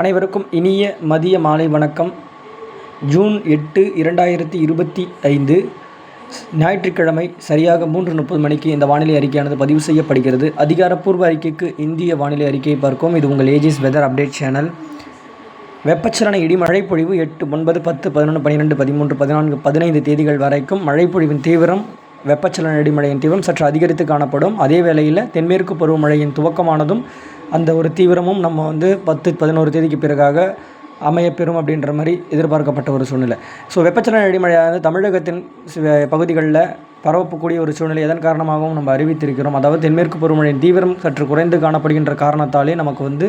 அனைவருக்கும் இனிய மதிய மாலை வணக்கம். ஜூன் எட்டு இரண்டாயிரத்தி இருபத்தி ஐந்து ஞாயிற்றுக்கிழமை சரியாக மூன்று முப்பது மணிக்கு இந்த வானிலை அறிக்கையானது பதிவு செய்யப்படுகிறது. அதிகாரப்பூர்வ அறிக்கைக்கு இந்திய வானிலை அறிக்கையை பார்க்கும் இது உங்கள் ஏஜிஸ் வெதர் அப்டேட் சேனல் வெப்பச்சலன இடி மழைப்பொழிவு எட்டு ஒன்பது பத்து பதினொன்று பன்னிரெண்டு பதிமூன்று பதினான்கு பதினைந்து தேதிகள் வரைக்கும் மழைப்பொழிவின் தீவிரம் வெப்பச்சலன இடிமழையின் தீவிரம் சற்று அதிகரித்து காணப்படும். அதே வேளையில் தென்மேற்கு பருவமழையின் துவக்கமானதும் அந்த ஒரு தீவிரமும் நம்ம வந்து பத்து பதினோரு தேதிக்கு பிறகாக அமையப்பெறும் அப்படின்ற மாதிரி எதிர்பார்க்கப்பட்ட ஒரு சூழ்நிலை. ஸோ வெப்பச்சலன அடிமழையானது தமிழகத்தின் பகுதிகளில் பரவக்கூடிய ஒரு சூழ்நிலை எதன் காரணமாகவும் நம்ம அறிவித்திருக்கிறோம். அதாவது தென்மேற்கு பருவமழையின் தீவிரம் சற்று குறைந்து காணப்படுகின்ற காரணத்தாலே நமக்கு வந்து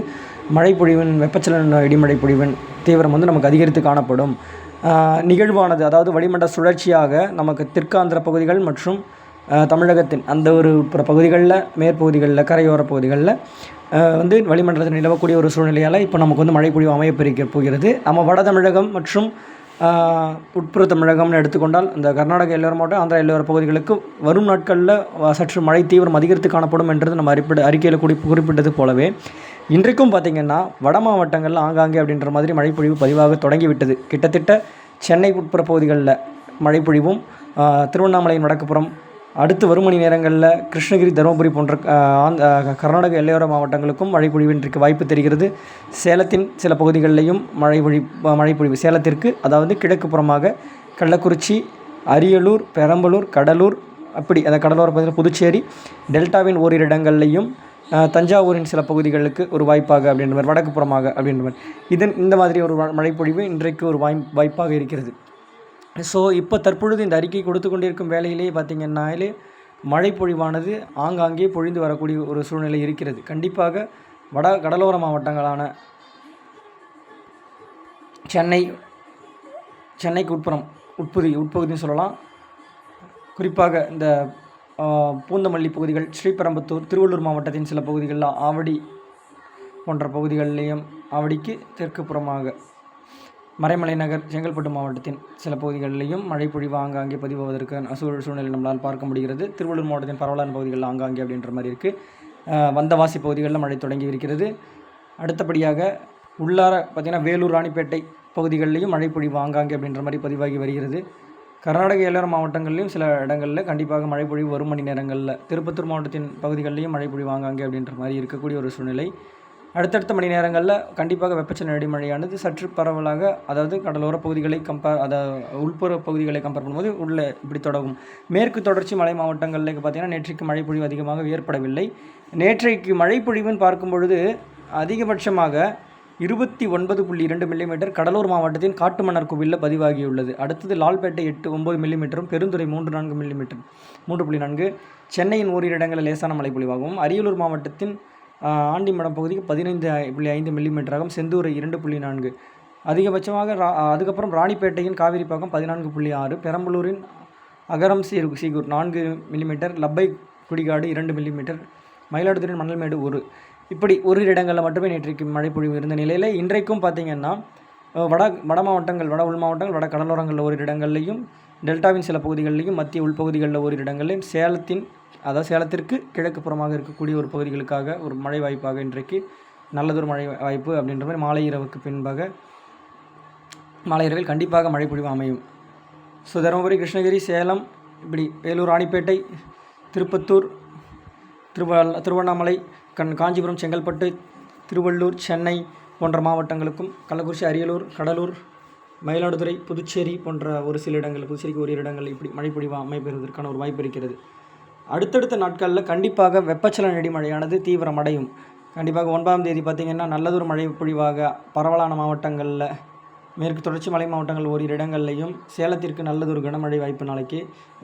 மழைப்பொழிவின் வெப்பச்சலன இடிமழை பொழிவின் தீவிரம் வந்து நமக்கு அதிகரித்து காணப்படும். நிகழ்வானது அதாவது வளிமண்டல சுழற்சியாக நமக்கு தெற்காந்திர பகுதிகள் மற்றும் தமிழகத்தின் அந்த ஒரு பிற பகுதிகளில் மேற்பகுதிகளில் கரையோர பகுதிகளில் வந்து வளிமண்டலத்தில் நிலவக்கூடிய ஒரு சூழ்நிலையால் இப்போ நமக்கு வந்து மழைப்பொழிவு அமையப்பெருக்க போகிறது. நம்ம வட தமிழகம் மற்றும் உட்புற தமிழகம்னு எடுத்துக்கொண்டால் இந்த கர்நாடக எல்லையோர மாவட்டம் ஆந்திரா எல்லோர பகுதிகளுக்கு வரும் நாட்களில் சற்று மழை தீவிரம் அதிகரித்து காணப்படும் என்றது நம்ம அறிப்பிட அறிக்கையில் குறி குறிப்பிட்டது போலவே. இன்றைக்கும் பார்த்திங்கன்னா வட மாவட்டங்களில் ஆங்காங்கே அப்படின்ற மாதிரி மழைப்பொழிவு பதிவாக தொடங்கிவிட்டது. கிட்டத்தட்ட சென்னை உட்புற பகுதிகளில் மழைப்பொழிவும் திருவண்ணாமலையின் வடக்குப்புறம் அடுத்து வரும் மணி நேரங்களில் கிருஷ்ணகிரி தருமபுரி போன்ற ஆந்த கர்நாடக எல்லையோர மாவட்டங்களுக்கும் மழை இன்றைக்கு வாய்ப்பு தெரிகிறது. சேலத்தின் சில பகுதிகளிலையும் மழை பொழி மழைப்பொழிவு. சேலத்திற்கு அதாவது கிழக்கு புறமாக கள்ளக்குறிச்சி அரியலூர் பெரம்பலூர் கடலூர் அப்படி அந்த கடலோர பகுதியில் புதுச்சேரி டெல்டாவின் ஓரிரு இடங்கள்லையும் தஞ்சாவூரின் சில பகுதிகளுக்கு ஒரு வாய்ப்பாக அப்படின்ற மாதிரி வடக்கு புறமாக அப்படின்ற மாதிரி இதன் இந்த மாதிரி ஒரு மழைப்பொழிவு இன்றைக்கு ஒரு வாய் வாய்ப்பாக இருக்கிறது. ஸோ இப்போ தற்பொழுது இந்த அறிக்கை கொடுத்து கொண்டிருக்கும் வேலையிலேயே பார்த்தீங்கன்னாலே மழைப்பொழிவானது ஆங்காங்கே பொழிந்து வரக்கூடிய ஒரு சூழ்நிலை இருக்கிறது. கண்டிப்பாக வட கடலோர மாவட்டங்களான சென்னை சென்னைக்கு உட்புறம் உட்பகுதி உட்பகுதின்னு சொல்லலாம். குறிப்பாக இந்த பூந்தமல்லி பகுதிகள் ஸ்ரீபெரம்பத்தூர் திருவள்ளூர் மாவட்டத்தின் சில பகுதிகளில் ஆவடி போன்ற பகுதிகளிலேயும் ஆவடிக்கு தெற்கு புறமாக மறைமலை நகர் செங்கல்பட்டு மாவட்டத்தின் சில பகுதிகளிலையும் மழை பொழிவு ஆங்காங்கே பதிவாவதற்கு சூழல் சூழ்நிலை நம்மளால் பார்க்க முடிகிறது. திருவள்ளூர் மாவட்டத்தின் பரவலான பகுதிகளில் ஆங்காங்கே அப்படின்ற மாதிரி இருக்குது வந்தவாசி பகுதிகளில் மழை தொடங்கி இருக்கிறது. அடுத்தபடியாக உள்ளார பார்த்திங்கன்னா வேலூர் ராணிப்பேட்டை பகுதிகளிலையும் மழை பொழிவு ஆங்காங்கே அப்படின்ற மாதிரி பதிவாகி வருகிறது. கர்நாடக எல்லோர மாவட்டங்களிலும் சில இடங்களில் கண்டிப்பாக மழை பொழிவு வரும் மணி நேரங்களில். திருப்பத்தூர் மாவட்டத்தின் பகுதிகளிலையும் மழை பொழிவு ஆங்காங்கே அப்படின்ற மாதிரி இருக்கக்கூடிய ஒரு சூழ்நிலை. அடுத்தடுத்த மணி நேரங்களில் கண்டிப்பாக வெப்பச்சலன இடிமழையானது சற்று பரவலாக அதாவது கடலோர பகுதிகளை கம்பேர் அதாவது உள்புற பகுதிகளை கம்பேர் பண்ணும்போது உள்ள இப்படி தொடங்கும். மேற்கு தொடர்ச்சி மலை மாவட்டங்களில் பார்த்தீங்கன்னா நேற்றைக்கு மழைப்பொழிவு அதிகமாக ஏற்படவில்லை. நேற்றைக்கு மழைப்பொழிவுன்னு பார்க்கும் பொழுது அதிகபட்சமாக இருபத்தி ஒன்பது புள்ளி இரண்டு மில்லிமீட்டர் கடலூர் மாவட்டத்தின் காட்டுமன்னார் கோவிலில் பதிவாகியுள்ளது. அடுத்தது லால்பேட்டை எட்டு ஒம்பது மில்லிமீட்டரும் பெருந்துறை மூன்று நான்கு மில்லிமீட்டர் மூன்று புள்ளி நான்கு சென்னையின் ஓரிரு இடங்களில் லேசான மழை பொழிவாகவும் அரியலூர் மாவட்டத்தின் ஆண்டிமடம் பகுதிக்கு பதினைந்து புள்ளி ஐந்து மில்லிமீட்டராகவும் செந்தூரை இரண்டு புள்ளி நான்கு. அதிகபட்சமாக ரா அதுக்கப்புறம் ராணிப்பேட்டையின் காவிரிப்பாக்கம் பதினான்கு புள்ளி ஆறு. பெரம்பலூரின் அகரம் சீர் சீகூர் நான்கு மில்லிமீட்டர். லப்பை குடிகாடு இரண்டு மில்லிமீட்டர். மயிலாடுதுறை மணல்மேடு ஒரு. இப்படி ஒரு இடங்களில் மட்டுமே நேற்றைக்கு மழை பொழிவு இருந்த நிலையில் இன்றைக்கும் பார்த்தீங்கன்னா வட வட மாவட்டங்கள் வட உள் மாவட்டங்கள் வட கடலோரங்களில் ஒரு இடங்கள்லையும் டெல்டாவின் சில பகுதிகளிலையும் மத்திய உள்பகுதிகளில் ஒரு இடங்கள்லையும் சேலத்தின் அதாவது சேலத்திற்கு கிழக்கு புறமாக இருக்கக்கூடிய ஒரு பகுதிகளுக்காக ஒரு மழை வாய்ப்பாக இன்றைக்கு நல்லதொரு மழை வாய்ப்பு அப்படின்ற மாதிரி மாலை இரவுக்கு பின்பாக மாலை இரவில் கண்டிப்பாக மழை பொழிவு அமையும். ஸோ தருமபுரி கிருஷ்ணகிரி சேலம் இப்படி வேலூர் ராணிப்பேட்டை திருப்பத்தூர் திருவ திருவண்ணாமலை கண் காஞ்சிபுரம் செங்கல்பட்டு திருவள்ளூர் சென்னை போன்ற மாவட்டங்களுக்கும் கள்ளக்குறிச்சி அரியலூர் கடலூர் மயிலாடுதுறை புதுச்சேரி போன்ற ஒரு சில இடங்கள் புதுச்சேரிக்கு ஒரு இடங்கள் இப்படி மழை பொழிவு அமைப்பெறுவதற்கான ஒரு வாய்ப்பு இருக்கிறது. அடுத்தடுத்த நாட்களில் கண்டிப்பாக வெப்பச்சலன இடிமழையானது தீவிரமடையும். கண்டிப்பாக ஒன்பதாம் தேதி பார்த்திங்கன்னா நல்லதொரு மழை பொழிவாக பரவலான மாவட்டங்களில் மேற்கு தொடர்ச்சி மலை மாவட்டங்கள் ஓரிரு இடங்கள்லையும் சேலத்திற்கு நல்லதொரு கனமழை வாய்ப்பு நாளைக்கு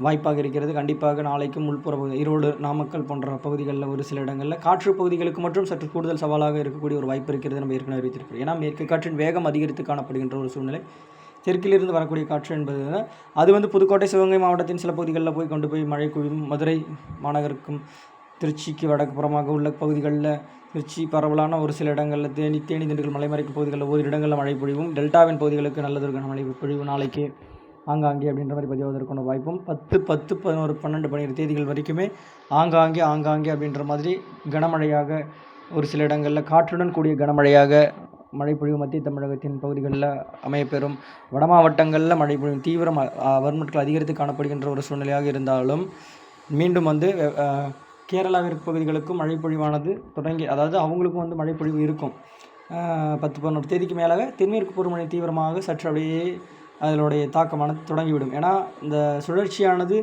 வாய்ப்பாக இருக்கிறது. கண்டிப்பாக நாளைக்கும் உள்புற பகுதி ஈரோடு நாமக்கல் போன்ற பகுதிகளில் ஒரு சில இடங்களில் காற்று பகுதிகளுக்கு மற்றும் சற்று கூடுதல் சவாலாக இருக்கக்கூடிய ஒரு வாய்ப்பு இருக்கிறது நம்ம ஏற்கனவே அறிவித்திருக்கிறோம். ஏன்னா மேற்கு காற்றின் வேகம் அதிகரித்து காணப்படுகின்ற ஒரு சூழ்நிலை தெற்கிலிருந்து வரக்கூடிய காற்று என்பது. அது வந்து புதுக்கோட்டை சிவகங்கை மாவட்டத்தின் சில பகுதிகளில் போய் கொண்டு போய் மழை குவியும் மதுரை மாநகருக்கும் திருச்சிக்கு வடக்கு புறமாக உள்ள பகுதிகளில் திருச்சி பரவலான ஒரு சில இடங்களில் தேனி தேனி திண்டுக்கல் மலைமறைக்கு பகுதிகளில் ஒரு இடங்களில் மழை பொழிவும் டெல்டாவின் பகுதிகளுக்கு நல்லதொரு கனமழை பொழிவு நாளைக்கு ஆங்காங்கே அப்படின்ற மாதிரி பதிவாவதற்கான வாய்ப்பும் பத்து பத்து பதினோரு பன்னெண்டு பன்னிரெண்டு தேதிகள் வரைக்குமே ஆங்காங்கே ஆங்காங்கே அப்படின்ற மாதிரி கனமழையாக ஒரு சில இடங்களில் காற்றுடன் கூடிய கனமழையாக மழைப்பொழிவு மத்திய தமிழகத்தின் பகுதிகளில் அமையப்பெறும் வட மாவட்டங்களில் மழைப்பொழிவு தீவிரம் வறுமட்கள் அதிகரித்து காணப்படுகின்ற ஒரு சூழ்நிலையாக இருந்தாலும் மீண்டும் வந்து கேரளாவிற்கு பகுதிகளுக்கும் மழைப்பொழிவானது தொடங்கி அதாவது அவங்களுக்கும் வந்து மழைப்பொழிவு இருக்கும். பத்து பதினொரு தேதிக்கு மேலாக தென்மேற்கு பருவமழை தீவிரமாக சற்று அப்படியே அதனுடைய தாக்கமானது தொடங்கிவிடும். ஏன்னா இந்த சுழற்சியானது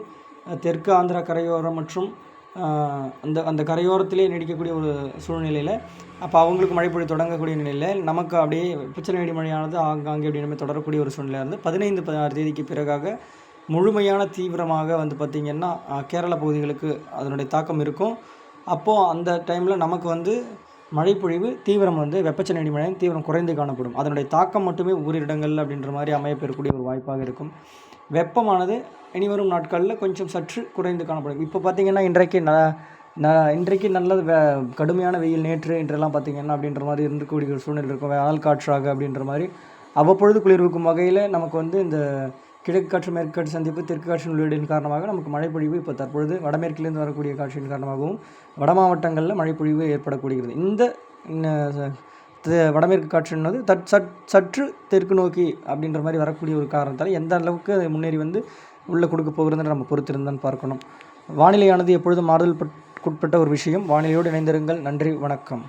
தெற்கு ஆந்திரா கரையோரம் மற்றும் அந்த அந்த கரையோரத்திலே நீடிக்கக்கூடிய ஒரு சூழ்நிலையில் அப்போ அவங்களுக்கு மழைப்பொழிவு தொடங்கக்கூடிய நிலையில் நமக்கு அப்படியே உச்சநெடி மழையானது ஆங்காங்கே அப்படின்னு தொடரக்கூடிய ஒரு சூழ்நிலையாக இருந்து பதினைந்து பதினாறு தேதிக்கு பிறகாக முழுமையான தீவிரமாக வந்து பார்த்திங்கன்னா கேரள பகுதிகளுக்கு அதனுடைய தாக்கம் இருக்கும். அப்போது அந்த டைமில் நமக்கு வந்து மழைப்பொழிவு தீவிரம் வந்து வெப்பச்சலன மழை தீவிரம் குறைந்து காணப்படும். அதனுடைய தாக்கம் மட்டுமே ஓரிடங்கள் அப்படின்ற மாதிரி அமையப்பெறக்கூடிய ஒரு வாய்ப்பாக இருக்கும். வெப்பமானது இனிவரும் நாட்களில் கொஞ்சம் சற்று குறைந்து காணப்படும். இப்போ பார்த்திங்கன்னா இன்றைக்கு ந ந இன்றைக்கு நல்லது வே கடுமையான வெயில் நேற்று இன்றெல்லாம் பார்த்திங்கன்னா அப்படின்ற மாதிரி இருக்கக்கூடிய ஒரு சூழ்நிலை இருக்கும். அனல் காற்றாக அப்படின்ற மாதிரி அவ்வப்பொழுது குளிர்விக்கும் வகையில் நமக்கு வந்து இந்த கிழக்கு காற்று மேற்கு காற்று சந்திப்பு தெற்கு காற்றின் உள்ளீடின் காரணமாக நமக்கு மழைப்பொழிவு இப்போ தற்பொழுது வடமேற்கிலிருந்து வரக்கூடிய காற்றின் காரணமாகவும் வட மாவட்டங்களில் மழைப்பொழிவு ஏற்படக்கூடியது. இந்த வடமேற்கு காற்றுன்னது தட் சட் சற்று தெற்கு நோக்கி அப்படின்ற மாதிரி வரக்கூடிய ஒரு காரணத்தால் எந்த அளவுக்கு அது முன்னேறி வந்து உள்ளே கொடுக்க போகிறதுன்னு நம்ம பொறுத்திருந்தான் பார்க்கணும். வானிலையானது எப்பொழுதும் மாறுதல் உட்பட்ட ஒரு விஷயம். வானிலையோடு இணைந்திருங்கள். நன்றி. வணக்கம்.